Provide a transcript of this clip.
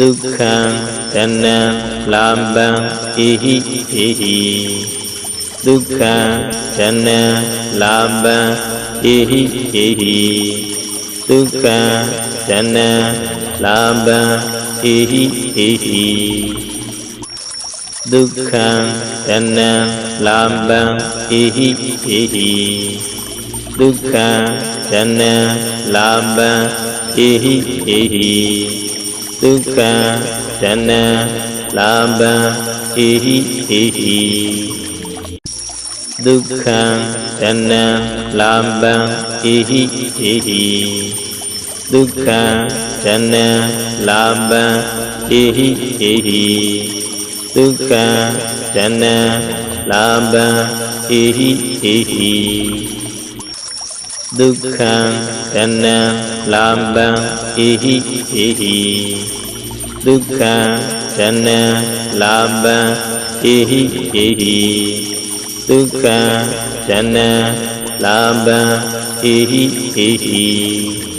ဒုက္ခံတဏံလာပံဧဟိဧဟိဒုက္ခံတဏံလာပံဧဟိဧဟိဒုက္ခံတဏံလာပံဧဟိဧဟိဒုက္ခံတဏံလာပံဧဟိဧဟိဒုက္ခံတဏံလာပံဧဟိဧဟိ ဒုက္ခဒနံလာဘံဣဟိဣဟိဒုက္ခဒနံလာဘံဣဟိဣဟိဒုက္ခဒနံလာဘံဣဟိဣဟိဒုက္ခဒနံလာဘံဣဟိဣဟိဒုက္ခဒနံ လာပံဧဟိဧဟိဒုက္ခံတဏံလာပံဧဟိဧဟိဒုက္ခံတဏံလာပံဧဟိဧဟိ